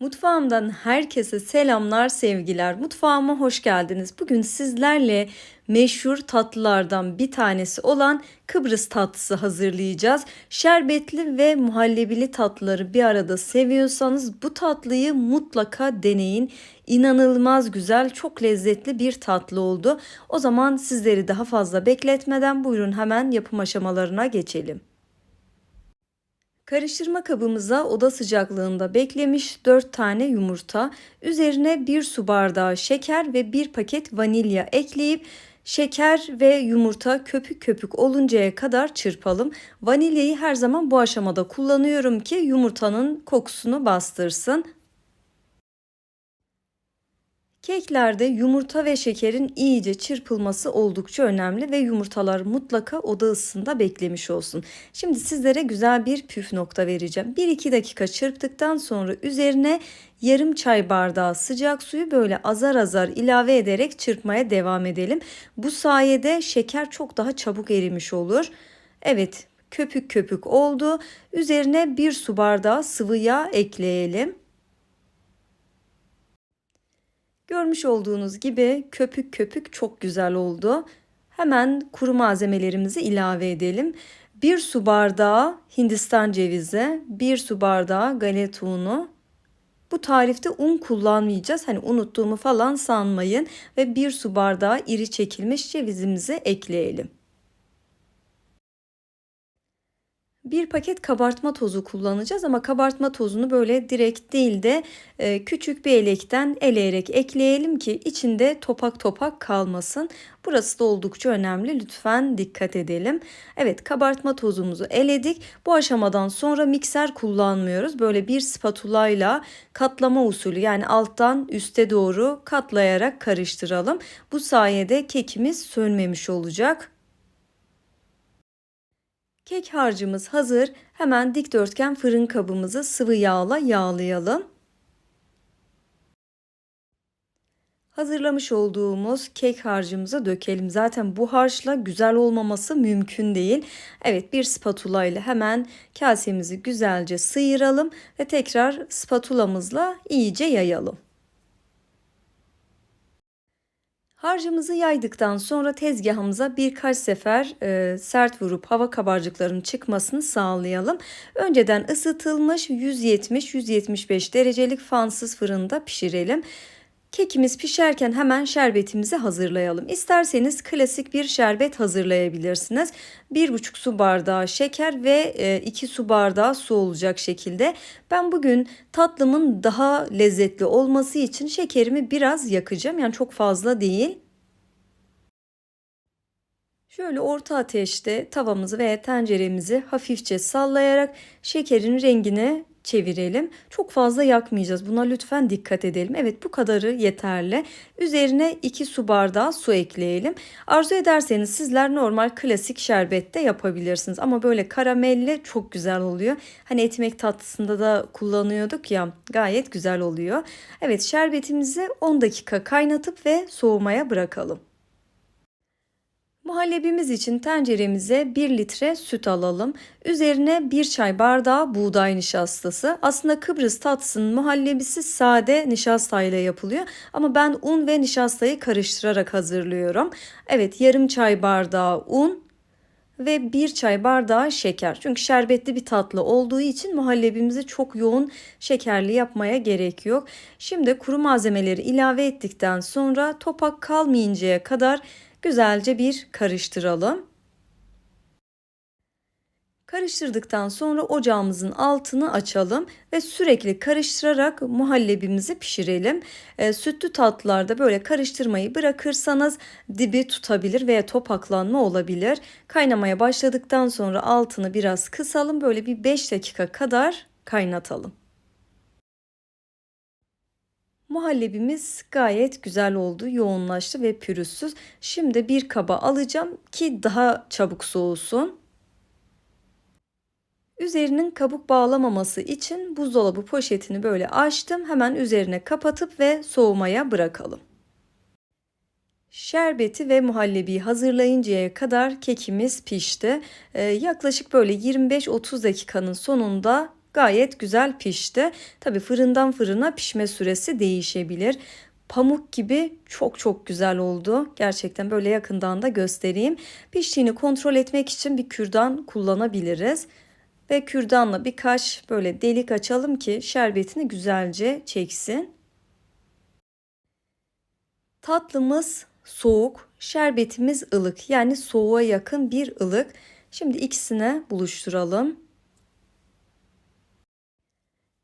Mutfağımdan herkese selamlar, sevgiler. Mutfağıma hoş geldiniz. Bugün sizlerle meşhur tatlılardan bir tanesi olan Kıbrıs tatlısı hazırlayacağız. Şerbetli ve muhallebili tatlıları bir arada seviyorsanız bu tatlıyı mutlaka deneyin. İnanılmaz güzel, çok lezzetli bir tatlı oldu. O zaman sizleri daha fazla bekletmeden buyurun hemen yapım aşamalarına geçelim. Karıştırma kabımıza oda sıcaklığında beklemiş 4 tane yumurta, üzerine 1 su bardağı şeker ve 1 paket vanilya ekleyip şeker ve yumurta köpük köpük oluncaya kadar çırpalım. Vanilyayı her zaman bu aşamada kullanıyorum ki yumurtanın kokusunu bastırsın. Keklerde yumurta ve şekerin iyice çırpılması oldukça önemli ve yumurtalar mutlaka oda ısısında beklemiş olsun. Şimdi sizlere güzel bir püf nokta vereceğim. 1-2 dakika çırptıktan sonra üzerine yarım çay bardağı sıcak suyu böyle azar azar ilave ederek çırpmaya devam edelim. Bu sayede şeker çok daha çabuk erimiş olur. Evet köpük köpük oldu. Üzerine bir su bardağı sıvı yağ ekleyelim. Görmüş olduğunuz gibi köpük köpük çok güzel oldu. Hemen kuru malzemelerimizi ilave edelim. 1 su bardağı Hindistan cevizi, 1 su bardağı galeta unu. Bu tarifte un kullanmayacağız. Hani unuttuğumu falan sanmayın ve 1 su bardağı iri çekilmiş cevizimizi ekleyelim. Bir paket kabartma tozu kullanacağız ama kabartma tozunu böyle direkt değil de e, küçük bir elekten eleyerek ekleyelim ki içinde topak topak kalmasın. Burası da oldukça önemli. Lütfen dikkat edelim. Evet kabartma tozumuzu eledik. Bu aşamadan sonra mikser kullanmıyoruz. Böyle bir spatula ile katlama usulü yani alttan üste doğru katlayarak karıştıralım. Bu sayede kekimiz sönmemiş olacak. Kek harcımız hazır. Hemen dikdörtgen fırın kabımızı sıvı yağla yağlayalım. Hazırlamış olduğumuz kek harcımızı dökelim. Zaten bu harçla güzel olmaması mümkün değil. Evet bir spatula ile hemen kasemizi güzelce sıyıralım ve tekrar spatulamızla iyice yayalım. Harcımızı yaydıktan sonra tezgahımıza birkaç sefer e, sert vurup hava kabarcıklarının çıkmasını sağlayalım. Önceden ısıtılmış 170-175 derecelik fansız fırında pişirelim. Kekimiz pişerken hemen şerbetimizi hazırlayalım. İsterseniz klasik bir şerbet hazırlayabilirsiniz. 1,5 su bardağı şeker ve 2 e, su bardağı su olacak şekilde. Ben bugün tatlımın daha lezzetli olması için şekerimi biraz yakacağım. Yani çok fazla değil. Şöyle orta ateşte tavamızı veya tenceremizi hafifçe sallayarak şekerin rengini çevirelim. Çok fazla yakmayacağız. Buna lütfen dikkat edelim. Evet bu kadarı yeterli. Üzerine 2 su bardağı su ekleyelim. Arzu ederseniz sizler normal klasik şerbette yapabilirsiniz. Ama böyle karamelli çok güzel oluyor. Hani ekmek tatlısında da kullanıyorduk ya gayet güzel oluyor. Evet şerbetimizi 10 dakika kaynatıp ve soğumaya bırakalım. Muhallebimiz için tenceremize 1 litre süt alalım. Üzerine 1 çay bardağı buğday nişastası. Aslında Kıbrıs tatlısının muhallebisi sade nişastayla yapılıyor. Ama ben un ve nişastayı karıştırarak hazırlıyorum. Evet yarım çay bardağı un ve 1 çay bardağı şeker. Çünkü şerbetli bir tatlı olduğu için muhallebimizi çok yoğun şekerli yapmaya gerek yok. Şimdi kuru malzemeleri ilave ettikten sonra topak kalmayıncaya kadar güzelce bir karıştıralım. Karıştırdıktan sonra ocağımızın altını açalım ve sürekli karıştırarak muhallebimizi pişirelim. E, sütlü tatlılarda böyle karıştırmayı bırakırsanız dibi tutabilir veya topaklanma olabilir. Kaynamaya başladıktan sonra altını biraz kısalım. Böyle bir 5 dakika kadar kaynatalım. Muhallebimiz gayet güzel oldu, yoğunlaştı ve pürüzsüz. Şimdi bir kaba alacağım ki daha çabuk soğusun. Üzerinin kabuk bağlamaması için buzdolabı poşetini böyle açtım. Hemen üzerine kapatıp ve soğumaya bırakalım. Şerbeti ve muhallebiyi hazırlayıncaya kadar kekimiz pişti. Ee, yaklaşık böyle 25-30 dakikanın sonunda gayet güzel pişti. Tabi fırından fırına pişme süresi değişebilir. Pamuk gibi çok çok güzel oldu. Gerçekten böyle yakından da göstereyim. Piştiğini kontrol etmek için bir kürdan kullanabiliriz. Ve kürdanla birkaç böyle delik açalım ki şerbetini güzelce çeksin. Tatlımız soğuk, şerbetimiz ılık. Yani soğuğa yakın bir ılık. Şimdi ikisini buluşturalım.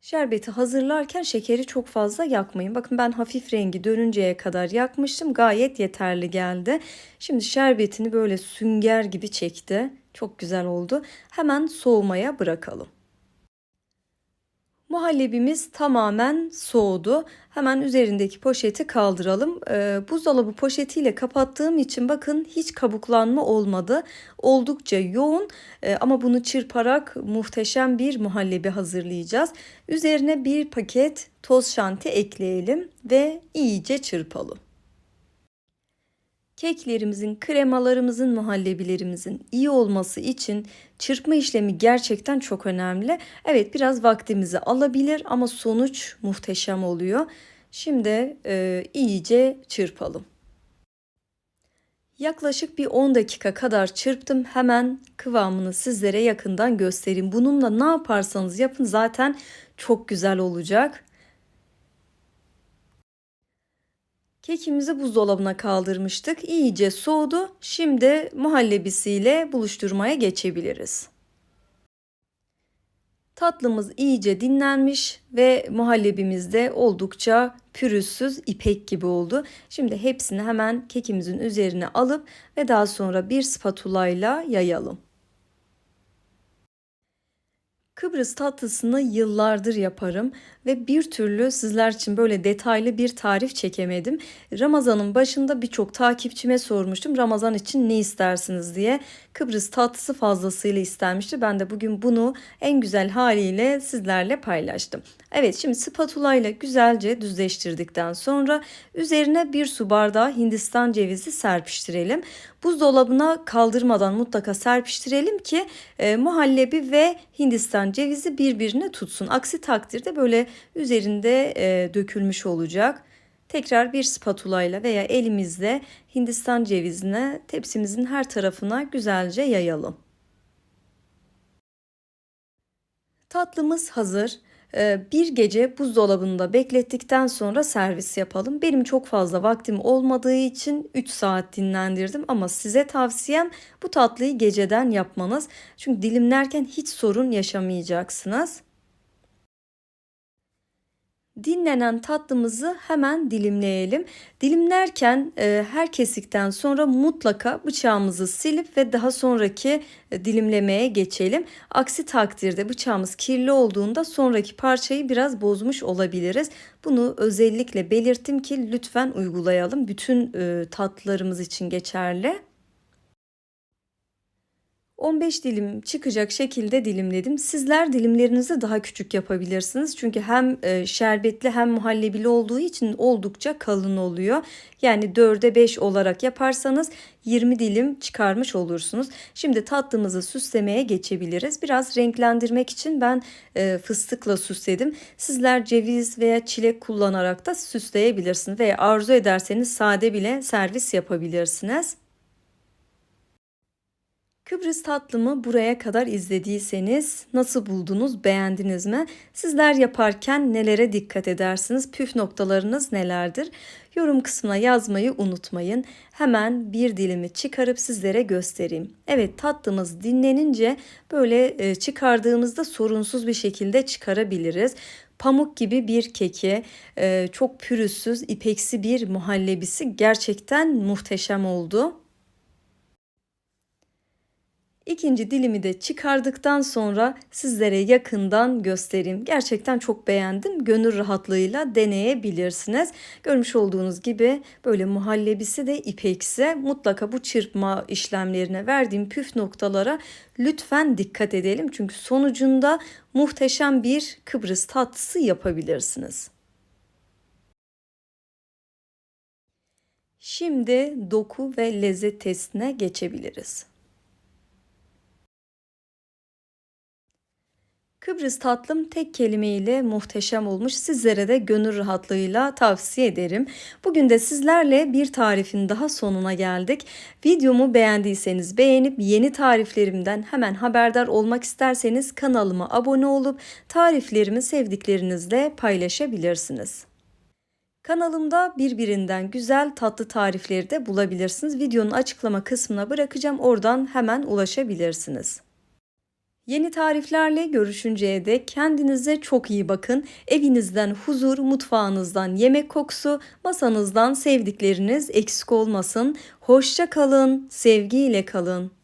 Şerbeti hazırlarken şekeri çok fazla yakmayın. Bakın ben hafif rengi dönünceye kadar yakmıştım. Gayet yeterli geldi. Şimdi şerbetini böyle sünger gibi çekti. Çok güzel oldu. Hemen soğumaya bırakalım. Muhallebimiz tamamen soğudu. Hemen üzerindeki poşeti kaldıralım. Ee, buzdolabı poşetiyle kapattığım için bakın hiç kabuklanma olmadı. Oldukça yoğun ee, ama bunu çırparak muhteşem bir muhallebi hazırlayacağız. Üzerine bir paket toz şanti ekleyelim ve iyice çırpalım keklerimizin, kremalarımızın, muhallebilerimizin iyi olması için çırpma işlemi gerçekten çok önemli. Evet biraz vaktimizi alabilir ama sonuç muhteşem oluyor. Şimdi e, iyice çırpalım. Yaklaşık bir 10 dakika kadar çırptım. Hemen kıvamını sizlere yakından göstereyim. Bununla ne yaparsanız yapın zaten çok güzel olacak. Kekimizi buzdolabına kaldırmıştık. İyice soğudu. Şimdi muhallebisiyle buluşturmaya geçebiliriz. Tatlımız iyice dinlenmiş ve muhallebimiz de oldukça pürüzsüz ipek gibi oldu. Şimdi hepsini hemen kekimizin üzerine alıp ve daha sonra bir spatula ile yayalım. Kıbrıs tatlısını yıllardır yaparım ve bir türlü sizler için böyle detaylı bir tarif çekemedim. Ramazanın başında birçok takipçime sormuştum Ramazan için ne istersiniz diye. Kıbrıs tatlısı fazlasıyla istenmişti. Ben de bugün bunu en güzel haliyle sizlerle paylaştım. Evet şimdi spatula ile güzelce düzleştirdikten sonra üzerine bir su bardağı Hindistan cevizi serpiştirelim. Buzdolabına kaldırmadan mutlaka serpiştirelim ki e, muhallebi ve Hindistan cevizi birbirine tutsun. Aksi takdirde böyle üzerinde e, dökülmüş olacak. Tekrar bir spatula ile veya elimizle Hindistan cevizine tepsimizin her tarafına güzelce yayalım. Tatlımız hazır. Ee, bir gece buzdolabında beklettikten sonra servis yapalım. Benim çok fazla vaktim olmadığı için 3 saat dinlendirdim ama size tavsiyem bu tatlıyı geceden yapmanız. Çünkü dilimlerken hiç sorun yaşamayacaksınız. Dinlenen tatlımızı hemen dilimleyelim. Dilimlerken e, her kesikten sonra mutlaka bıçağımızı silip ve daha sonraki e, dilimlemeye geçelim. Aksi takdirde bıçağımız kirli olduğunda sonraki parçayı biraz bozmuş olabiliriz. Bunu özellikle belirttim ki lütfen uygulayalım. Bütün e, tatlılarımız için geçerli. 15 dilim çıkacak şekilde dilimledim. Sizler dilimlerinizi daha küçük yapabilirsiniz. Çünkü hem e, şerbetli hem muhallebili olduğu için oldukça kalın oluyor. Yani 4'e 5 olarak yaparsanız 20 dilim çıkarmış olursunuz. Şimdi tatlımızı süslemeye geçebiliriz. Biraz renklendirmek için ben e, fıstıkla süsledim. Sizler ceviz veya çilek kullanarak da süsleyebilirsiniz. Veya arzu ederseniz sade bile servis yapabilirsiniz. Kıbrıs tatlımı buraya kadar izlediyseniz nasıl buldunuz, beğendiniz mi? Sizler yaparken nelere dikkat edersiniz? Püf noktalarınız nelerdir? Yorum kısmına yazmayı unutmayın. Hemen bir dilimi çıkarıp sizlere göstereyim. Evet tatlımız dinlenince böyle e, çıkardığımızda sorunsuz bir şekilde çıkarabiliriz pamuk gibi bir keki, e, çok pürüzsüz, ipeksi bir muhallebisi gerçekten muhteşem oldu. İkinci dilimi de çıkardıktan sonra sizlere yakından göstereyim. Gerçekten çok beğendim. Gönül rahatlığıyla deneyebilirsiniz. Görmüş olduğunuz gibi böyle muhallebisi de ipeksi. Mutlaka bu çırpma işlemlerine verdiğim püf noktalara lütfen dikkat edelim. Çünkü sonucunda muhteşem bir Kıbrıs tatlısı yapabilirsiniz. Şimdi doku ve lezzet testine geçebiliriz. Kıbrıs tatlım tek kelimeyle muhteşem olmuş. Sizlere de gönül rahatlığıyla tavsiye ederim. Bugün de sizlerle bir tarifin daha sonuna geldik. Videomu beğendiyseniz beğenip yeni tariflerimden hemen haberdar olmak isterseniz kanalıma abone olup tariflerimi sevdiklerinizle paylaşabilirsiniz. Kanalımda birbirinden güzel tatlı tarifleri de bulabilirsiniz. Videonun açıklama kısmına bırakacağım. Oradan hemen ulaşabilirsiniz. Yeni tariflerle görüşünceye dek kendinize çok iyi bakın. Evinizden huzur, mutfağınızdan yemek kokusu, masanızdan sevdikleriniz eksik olmasın. Hoşça kalın, sevgiyle kalın.